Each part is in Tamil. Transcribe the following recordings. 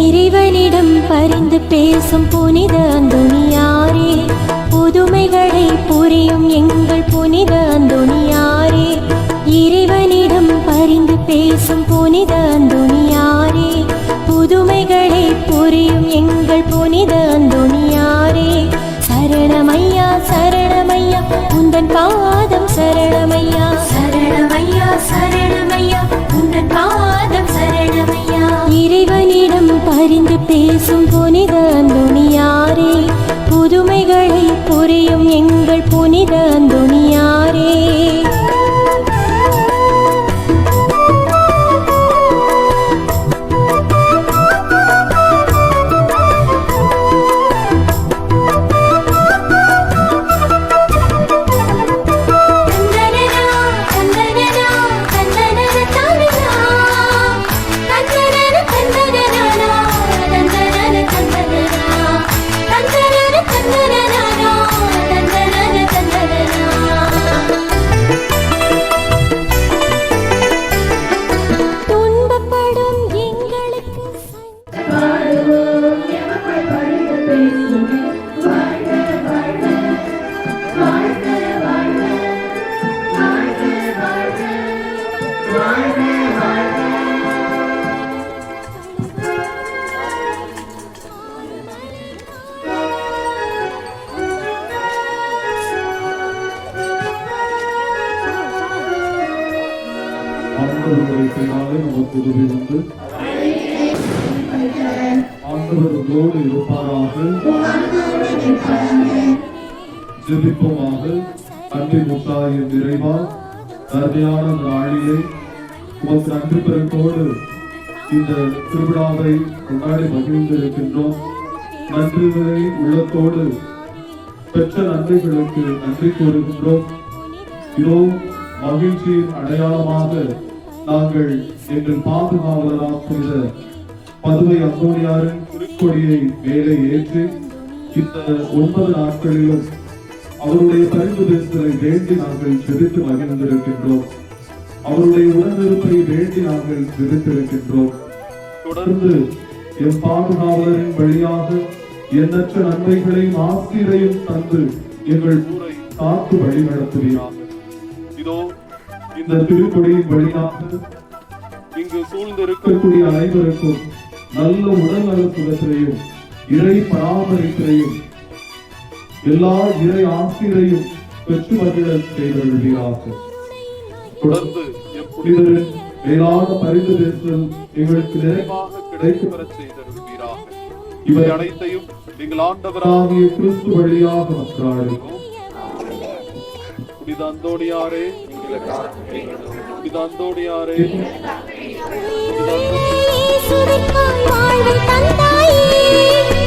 இறைவனிடம் பரிந்து பேசும் புனித அந்தோணியாரே புதுமைகளை புரியும் எங்கள் புனித அந்தோணியாரே இறைவனிடம் பரிந்து பேசும் புனித அந்தோணியாரே. புதுமைகளை புரியும் எங்கள் புனித அந்தோணியாரே. சரணமையா சரணமையா உந்தன் பாதம் சரணமையா. சரணமையா சரணமையா உந்தன் பாதம் சரணமையா. இறைவனிடம் பரிந்து பேசும் புனித அந்தோணியாரே. புதுமைகளை புரியும் எங்கள் புனித நமக்கு உதவி இருப்பாராக. ஜெபிப்போமாக. அன்பி முத்தாயின் நிறைவா அருமையான இந்த நாளிலே உமக்கு நன்றி பெருக்கோடு இந்த திருவிழாவை கொண்டாடி மகிழ்ந்திருக்கின்றோம். நன்றிகளை உள்ளத்தோடு பெற்ற நன்றிகளுக்கு நன்றி கூறுகின்றோம். இதோ மகிழ்ச்சியின் அடையாளமாக நாங்கள் எங்கள் பாதுகாவலராக புனித பதுவை அங்கோடியாரின் குறிக்கொடியை மேலே ஏற்று இந்த ஒன்பது நாட்களிலும் அவருடைய பரிந்து வேண்டி நாங்கள் ஜெபித்து மகிழ்ந்திருக்கின்றோம். அவருடைய உடனிருப்பை வேண்டி நாங்கள் ஜெபித்திருக்கின்றோம். தொடர்ந்து எம் பாதுகாவலரின் வழியாக எண்ணற்ற நன்மைகளையும் மாத்திரையும் தந்து எங்கள் ஊரை காத்து வழி நடத்துகிறார் இந்த திருப்படியின் வழியாக இங்கு சூழ்ந்திருக்கக்கூடிய அனைவருக்கும் நல்ல உடல் நல சுகத்திலையும் இறை பராமரிப்பிலையும் எல்லா இறை ஆசிரியையும் பெற்று மகிழ செய்தவர்களாக தொடர்ந்து புனிதரின் மேலான பரிந்து பேசுதல் எங்களுக்கு நிறைவாக கிடைத்து பெறச் செய்தருள்வீராக இவை அனைத்தையும் எங்கள் ஆண்டவராகிய கிறிஸ்து வழியாக மன்றாடுகிறோம் புனித அந்தோணியாரே புனித அந்தோணியாரே. வாழ்வை தந்தாயே.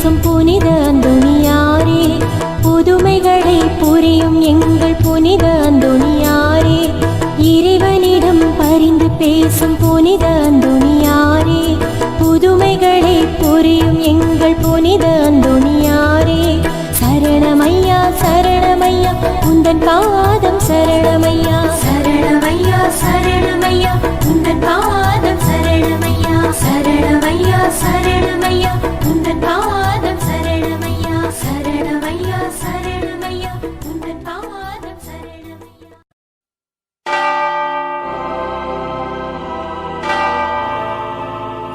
பேசும் புனித அந்தோணியாரே. புதுமைகளை புரியும் எங்கள் புனித அந்தோணியாரே. இறைவனிடம் பரிந்து பேசும் புனித அந்தோணியாரே. புதுமைகளை புரியும் எங்கள் புனித அந்தோணியாரே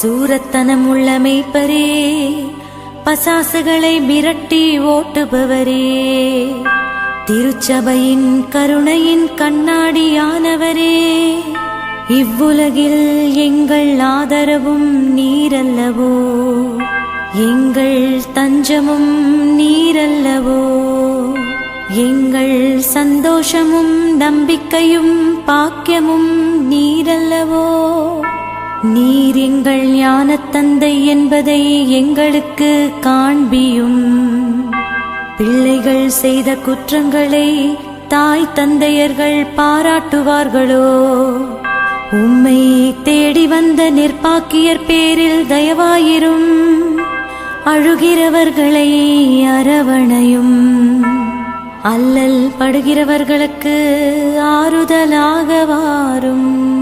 சூரத்தனம் உள்ள மெய்ப்பரே பசாசுகளை மிரட்டி ஓட்டுபவரே. திருச்சபையின் கருணையின் கண்ணாடியானவரே. இவ்வுலகில் எங்கள் ஆதரவும் நீரல்லவோ? எங்கள் தஞ்சமும் நீரல்லவோ? எங்கள் சந்தோஷமும் நம்பிக்கையும் பாக்கியமும் நீரல்லவோ? நீர் எங்கள் ஞானத்தந்தை என்பதை எங்களுக்கு காண்பியும். பிள்ளைகள் செய்த குற்றங்களை தாய் தந்தையர்கள் பாராட்டுவார்களோ? உம்மை தேடி வந்த நிர்பாக்கியர் பேரில் தயவாயிரும். அழுகிறவர்களை அரவணையும். அல்லல் படுகிறவர்களுக்கு ஆறுதலாக வாரும்.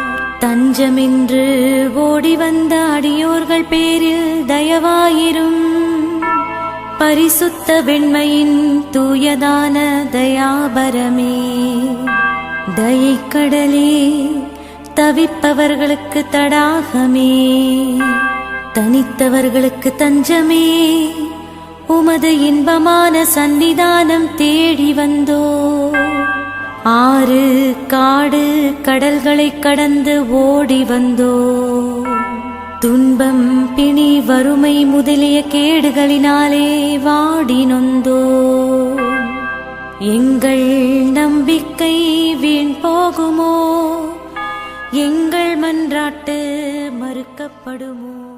தஞ்சமின்று ஓடி வந்த அடியோர்கள் பேரில் தயவாயிரும். பரிசுத்த வெண்மையின் தூயதான தயாபரமே. தயைக்கடலே தவிப்பவர்களுக்கு தடாகமே. தனித்தவர்களுக்கு தஞ்சமே. உமது இன்பமான சன்னிதானம் தேடி வந்தோ ஆறு காடு கடல்களை கடந்து ஓடி வந்தோ. துன்பம் பிணி வறுமை முதலிய கேடுகளினாலே வாடி நொந்தோ. எங்கள் நம்பிக்கை வீண் போகுமோ? எங்கள் மன்றாட்டு மறுக்கப்படுமோ?